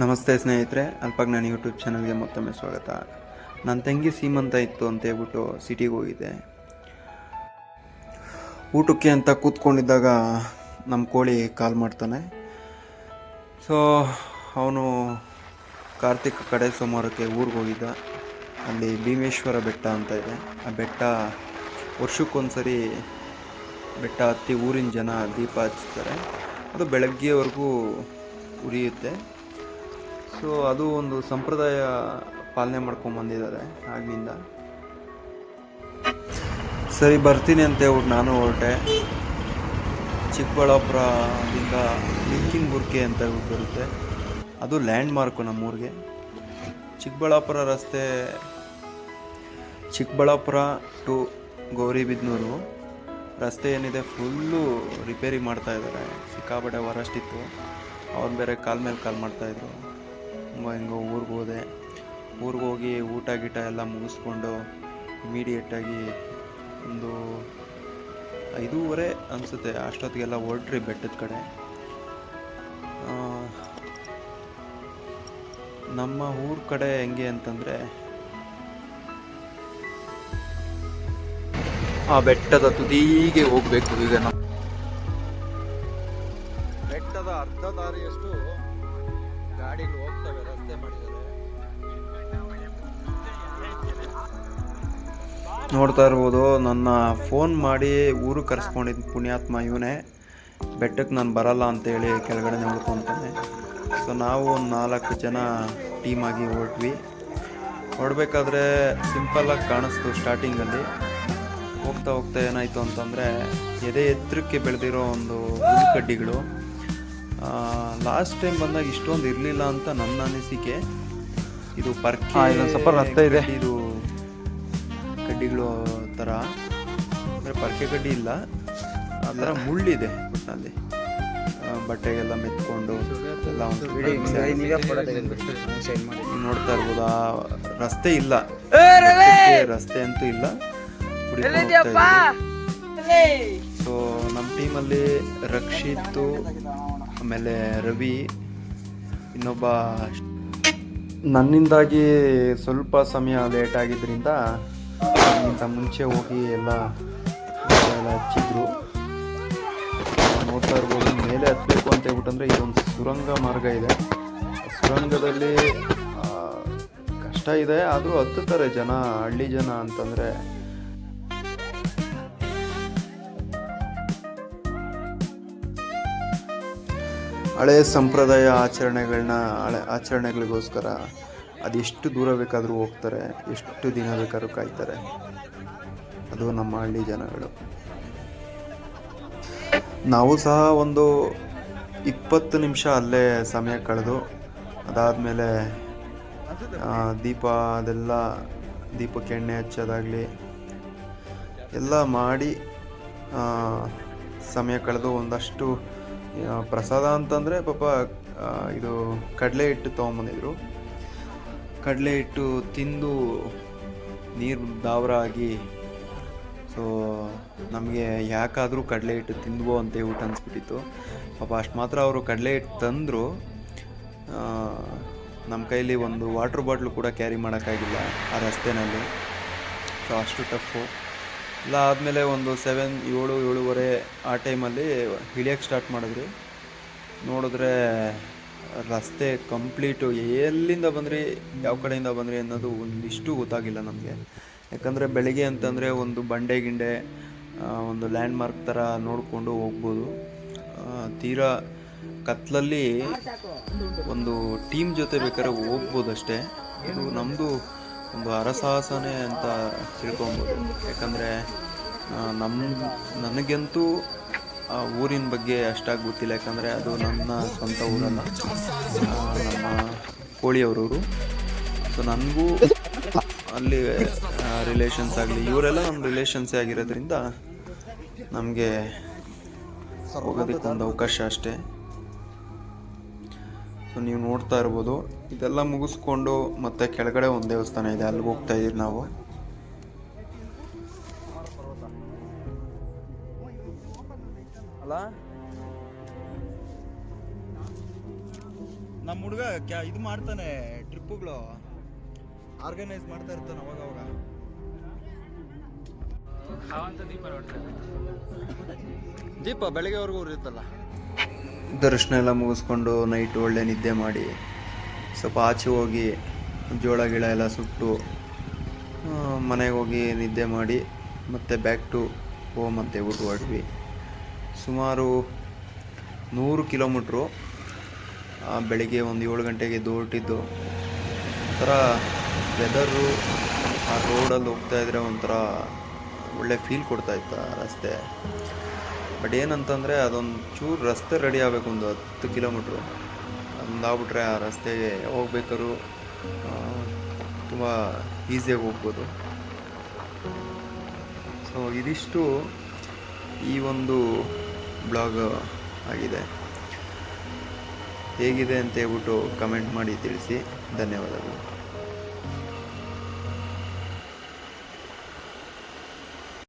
ನಮಸ್ತೆ ಸ್ನೇಹಿತರೆ, ಅಲ್ಪಜ್ಞಾನಿ ಯೂಟ್ಯೂಬ್ ಚಾನಲ್ಗೆ ಮತ್ತೊಮ್ಮೆ ಸ್ವಾಗತ. ನನ್ನ ತಂಗಿ ಸೀಮಂತ ಇತ್ತು ಅಂತ ಹೇಳ್ಬಿಟ್ಟು ಸಿಟಿಗೆ ಹೋಗಿದ್ದೆ. ಊಟಕ್ಕೆ ಅಂತ ಕೂತ್ಕೊಂಡಿದ್ದಾಗ ನಮ್ಮ ಕೋಳಿ ಕಾಲ್ ಮಾಡ್ತಾನೆ. ಸೊ ಅವನು ಕಾರ್ತಿಕ್ ಕಡೆ ಸೋಮವಾರಕ್ಕೆ ಊರಿಗೆ ಹೋಗಿದ್ದ. ಅಲ್ಲಿ ಭೀಮೇಶ್ವರ ಬೆಟ್ಟ ಅಂತ ಇದೆ. ಆ ಬೆಟ್ಟ ವರ್ಷಕ್ಕೊಂದ್ಸರಿ ಬೆಟ್ಟ ಹತ್ತಿ ಊರಿನ ಜನ ದೀಪ ಹಚ್ತಾರೆ. ಅದು ಬೆಳಗ್ಗೆವರೆಗೂ ಉರಿಯುತ್ತೆ. ಸೊ ಅದು ಒಂದು ಸಂಪ್ರದಾಯ ಪಾಲನೆ ಮಾಡ್ಕೊಂಡು ಬಂದಿದ್ದಾರೆ ಆಗ್ಲಿಂದ ಸರಿ, ಬರ್ತೀನಿ ಅಂತ ಹೇಳ್ಬಿಟ್ಟು ನಾನು ಹೊರಟೆ. ಚಿಕ್ಕಬಳ್ಳಾಪುರದಿಂದ ಲಿಂಕಿನ್ ಬುರ್ಕೆ ಅಂತ ಹೇಳ್ಬಿಟ್ಟು ಬರುತ್ತೆ. ಅದು ಲ್ಯಾಂಡ್ ಮಾರ್ಕು ನಮ್ಮೂರಿಗೆ. ಚಿಕ್ಕಬಳ್ಳಾಪುರ ರಸ್ತೆ ಚಿಕ್ಕಬಳ್ಳಾಪುರ ಟು ಗೌರಿಬಿದನೂರು. ರಸ್ತೆ ಏನಿದೆ ಫುಲ್ಲು ರಿಪೇರಿ ಮಾಡ್ತಾ ಇದ್ದಾರೆ. ಸಿಕ್ಕಾಪಟ್ಟೆ ವರಷ್ಟಿತ್ತು ಅವ್ರು ಬೇರೆ ಕಾಲ್ ಮೇಲೆ ಕಾಲ್ ಮಾಡ್ತಾಯಿದ್ರು ಹಿಂಗೋ ಊರಿಗೆ ಹೋದೆ. ಊರಿಗೆ ಹೋಗಿ ಊಟ ಗೀಟ ಎಲ್ಲ ಮುಗಿಸ್ಕೊಂಡು ಇಮಿಡಿಯೇಟಾಗಿ ಒಂದು ಐದೂವರೆ ಅನಿಸುತ್ತೆ. ಅಷ್ಟೊತ್ತಿಗೆಲ್ಲ ಹೊರಟ್ರಿ ಬೆಟ್ಟದ ಕಡೆ. ನಮ್ಮ ಊರ ಕಡೆ ಹೆಂಗೆ ಅಂತಂದರೆ ಆ ಬೆಟ್ಟದ ತುದಿಗೆ ಹೋಗ್ಬೇಕು ಈಗ ನಾವು. ಬೆಟ್ಟದ ಅರ್ಧ ದಾರಿಯಷ್ಟು ಗಾಡಿಲಿ ಹೋಗ್ತವೆ ನೋಡ್ತಾ ಇರ್ಬೋದು ನನ್ನ ಫೋನ್ ಮಾಡಿ ಊರು ಕರೆಸ್ಕೊಂಡಿದ್ದ ಪುಣ್ಯಾತ್ಮ ಇವನೇ. ಬೆಟ್ಟಕ್ಕೆ ನಾನು ಬರಲ್ಲ ಅಂತೇಳಿ ಕೆಳಗಡೆ ನೋಡ್ಕೊತಾನೆ ಸೊ ನಾವು ಒಂದು ನಾಲ್ಕು ಜನ ಟೀಮಾಗಿ ಹೊರಟ್ವಿ. ಹೊರಡ್ಬೇಕಾದ್ರೆ ಸಿಂಪಲ್ಲಾಗಿ ಕಾಣಿಸ್ತು ಸ್ಟಾರ್ಟಿಂಗಲ್ಲಿ ಹೋಗ್ತಾ ಹೋಗ್ತಾ ಏನಾಯಿತು ಅಂತಂದರೆ ಎದೆ ಎತ್ತರಕ್ಕೆ ಬೆಳೆದಿರೋ ಒಂದು ಕಡ್ಡಿಗಳು ಲಾಸ್ಟ್ ಟೈಮ್ ಬಂದಾಗ ಇಷ್ಟೊಂದು ಇರಲಿಲ್ಲ ಅಂತ ನನ್ನ ಅನಿಸಿಕೆ. ಇದು ಪರ್ಕಿ ಸ್ವಲ್ಪ ರಸ್ತೆ ಇದೆ. ಇದು ಕಡ್ಡಿಗಳು ಥರ ಅಂದರೆ ಪರ್ಕೆ ಕಡ್ಡಿ ಇಲ್ಲ. ಆ ಥರ ಮುಳ್ಳಿದೆ ಒಟ್ಟಿನಲ್ಲಿ ಬಟ್ಟೆಗೆಲ್ಲ ಮೆತ್ಕೊಂಡು ಎಲ್ಲ ಒಂದು ನೋಡ್ತಾ ಇರ್ಬೋದು? ಆ ರಸ್ತೆ ಇಲ್ಲ. ರಸ್ತೆ ಅಂತೂ ಇಲ್ಲ. ಸೊ ನಮ್ಮ ಟೀಮಲ್ಲಿ ರಕ್ಷಿತ್ ಆಮೇಲೆ ರವಿ ಇನ್ನೊಬ್ಬ ನನ್ನಿಂದಾಗಿ ಸ್ವಲ್ಪ ಸಮಯ ಲೇಟ್ ಆಗಿದ್ದರಿಂದ ಅದಕ್ಕಿಂತ ಮುಂಚೆ ಹೋಗಿ ಎಲ್ಲ ಎಲ್ಲ ಹಚ್ಚಿದ್ರು. ನೋಡ್ತಾ ಇರ್ಬೋದು, ಮೇಲೆ ಹತ್ತಬೇಕು ಅಂತ ಹೇಳ್ಬಿಟ್ಟಂದ್ರೆ ಇದೊಂದು ಸುರಂಗ ಮಾರ್ಗ ಇದೆ. ಸುರಂಗದಲ್ಲಿ ಕಷ್ಟ ಇದೆ, ಆದರೂ ಹತ್ತುತ್ತಾರೆ ಜನ, ಹಳ್ಳಿ ಜನ ಅಂತಂದರೆ. ಹಳೆಯ ಸಂಪ್ರದಾಯ ಆಚರಣೆಗಳನ್ನ, ಹಳೆ ಆಚರಣೆಗಳಿಗೋಸ್ಕರ ಅದೆಷ್ಟು ದೂರ ಬೇಕಾದರೂ ಹೋಗ್ತಾರೆ, ಎಷ್ಟು ದಿನ ಬೇಕಾದ್ರೂ ಕಾಯ್ತಾರೆ. ಅದು ನಮ್ಮ ಹಳ್ಳಿ ಜನಗಳು. ನಾವು ಸಹ ಒಂದು ಇಪ್ಪತ್ತು ನಿಮಿಷ ಅಲ್ಲೇ ಸಮಯ ಕಳೆದು, ಅದಾದಮೇಲೆ ದೀಪ ಅದೆಲ್ಲ, ದೀಪಕ್ಕೆ ಎಣ್ಣೆ ಹಚ್ಚೋದಾಗಲಿ, ಎಲ್ಲ ಮಾಡಿ ಸಮಯ ಕಳೆದು ಒಂದಷ್ಟು ಪ್ರಸಾದ ಅಂತಂದರೆ ಪಾಪ ಇದು ಕಡಲೆ ಹಿಟ್ಟು ತೊಗೊಂಬಂದಿದ್ರು. ಕಡಲೆ ಹಿಟ್ಟು ತಿಂದು ನೀರು ದಾವರ ಆಗಿ ಸೊ ನಮಗೆ ಯಾಕಾದರೂ ಕಡಲೆ ಹಿಟ್ಟು ತಿಂದ್ವೋ ಅಂತ ಊಟ ಅನಿಸ್ಬಿಟ್ಟಿತ್ತು. ಪಾಪ ಅಷ್ಟು ಮಾತ್ರ ಅವರು ಕಡಲೆ ಹಿಟ್ಟು ತಂದರು. ನಮ್ಮ ಕೈಲಿ ಒಂದು ವಾಟ್ರ್ ಬಾಟ್ಲು ಕೂಡ ಕ್ಯಾರಿ ಮಾಡೋಕ್ಕಾಗಿಲ್ಲ ಆ ರಸ್ತೆನಲ್ಲಿ. ಸೊ ಅಷ್ಟು ಟಫು ಇಲ್ಲ, ಆದಮೇಲೆ ಒಂದು ಸೆವೆನ್ ಏಳು, ಏಳುವರೆ ಆ ಟೈಮಲ್ಲಿ ಇಳಿಯೋಕ್ಕೆ ಸ್ಟಾರ್ಟ್ ಮಾಡಿದ್ರಿ. ನೋಡಿದ್ರೆ ರಸ್ತೆ ಕಂಪ್ಲೀಟು ಎಲ್ಲಿಂದ ಬಂದ್ರಿ, ಯಾವ ಕಡೆಯಿಂದ ಬಂದ್ರಿ ಅನ್ನೋದು ಒಂದಿಷ್ಟು ಗೊತ್ತಾಗಿಲ್ಲ ನಮಗೆ. ಯಾಕಂದರೆ ಬೆಳಿಗ್ಗೆ ಅಂತಂದರೆ ಒಂದು ಬಂಡೆ ಗಿಂಡೆ ಒಂದು ಲ್ಯಾಂಡ್ ಮಾರ್ಕ್ ಥರ ನೋಡಿಕೊಂಡು ಹೋಗ್ಬೋದು. ತೀರಾ ಕತ್ಲಲ್ಲಿ ಒಂದು ಟೀಮ್ ಜೊತೆ ಬೇಕಾದ್ರೆ ಹೋಗ್ಬೋದು ಅಷ್ಟೇ. ಇದು ನಮ್ಮದು ಒಂದು ಅರಸಾಹಸನೇ ಅಂತ ತಿಳ್ಕೊಬೋದು. ಯಾಕಂದರೆ ನಮ್ಮ ನನಗಂತೂ ಆ, ಊರಿನ ಬಗ್ಗೆ ಅಷ್ಟಾಗಿ ಗೊತ್ತಿಲ್ಲ ಯಾಕಂದರೆ ಅದು ನನ್ನ ಸ್ವಂತ ಊರಲ್ಲ. ನಮ್ಮ ಕೋಳಿಯವರೂರು. ಸೊ ನನಗೂ ಅಲ್ಲಿ ರಿಲೇಷನ್ಸ್ ಆಗಲಿ, ಇವರೆಲ್ಲ ನಮ್ಮ ರಿಲೇಷನ್ಸೇ ಆಗಿರೋದ್ರಿಂದ ನಮಗೆ ಹೋಗೋದಕ್ಕೆ ಒಂದು ಅವಕಾಶ ಅಷ್ಟೇ. ಸೊ ನೀವು ನೋಡ್ತಾ ಇರ್ಬೋದು. ಇದೆಲ್ಲ ಮುಗಿಸ್ಕೊಂಡು ಮತ್ತೆ ಕೆಳಗಡೆ ಒಂದು ದೇವಸ್ಥಾನ ಇದೆ, ಅಲ್ಲಿಗೆ ಹೋಗ್ತಾ ಇದೀವಿ ನಾವು. ಅಲ್ಲ? ನಮ್ಮ ಹುಡುಗ ಕ್ಯಾ ಇದು ಮಾಡ್ತಾನೆ ಟ್ರಿಪ್ಪುಗಳು. ಆರ್ಗನೈಸ್ ಮಾಡ್ತಾ ಇರ್ತಾನೆ ಅವಾಗ ಅವಾಗ. ದೀಪ ಬೆಳಗ್ಗೆವರೆಗೂ ಉರಿಯುತ್ತಲ್ಲ ದರ್ಶನ ಎಲ್ಲ ಮುಗಿಸ್ಕೊಂಡು ನೈಟ್ ಒಳ್ಳೆ ನಿದ್ದೆ ಮಾಡಿ ಸ್ವಲ್ಪ ಆಚೆ ಹೋಗಿ ಜೋಳ ಗಿಳ ಎಲ್ಲ ಸುಟ್ಟು ಮನೆಗೆ ಹೋಗಿ ನಿದ್ದೆ ಮಾಡಿ ಮತ್ತೆ ಬ್ಯಾಕ್ ಟು ಹೋಮ್ ಅಂತ ಹೇಳ್ಬಿಟ್ಟು ಹೊರಟ್ವಿ. ಸುಮಾರು ನೂರು ಕಿಲೋಮೀಟ್ರು ಬೆಳಗ್ಗೆ ಒಂದು ಏಳು ಗಂಟೆಗೆ ಹೊರಟಿದ್ದು ಒಂಥರ ವೆದರು ಆ ರೋಡಲ್ಲಿ ಹೋಗ್ತಾ ಇದ್ರೆ ಒಂಥರ ಒಳ್ಳೆ ಫೀಲ್ ಕೊಡ್ತಾ ಇತ್ತು ಆ ರಸ್ತೆ. ಬಟ್ ಏನಂತಂದರೆ ಅದೊಂದು ಚೂರು ರಸ್ತೆ ರೆಡಿ ಆಗಬೇಕು ಒಂದು ಹತ್ತು ಕಿಲೋಮೀಟ್ರು. ಅಂದಾಗ್ಬಿಟ್ರೆ ಆ ರಸ್ತೆಗೆ ಹೋಗ್ಬೇಕಾದ್ರು ತುಂಬ ಈಸಿಯಾಗಿ ಹೋಗ್ಬೋದು. ಸೊ ಇದಿಷ್ಟು ಈ ಒಂದು ಬ್ಲಾಗ್ ಆಗಿದೆ. ಹೇಗಿದೆ ಅಂತ ಹೇಳ್ಬಿಟ್ಟು ಕಮೆಂಟ್ ಮಾಡಿ ತಿಳಿಸಿ. ಧನ್ಯವಾದಗಳು.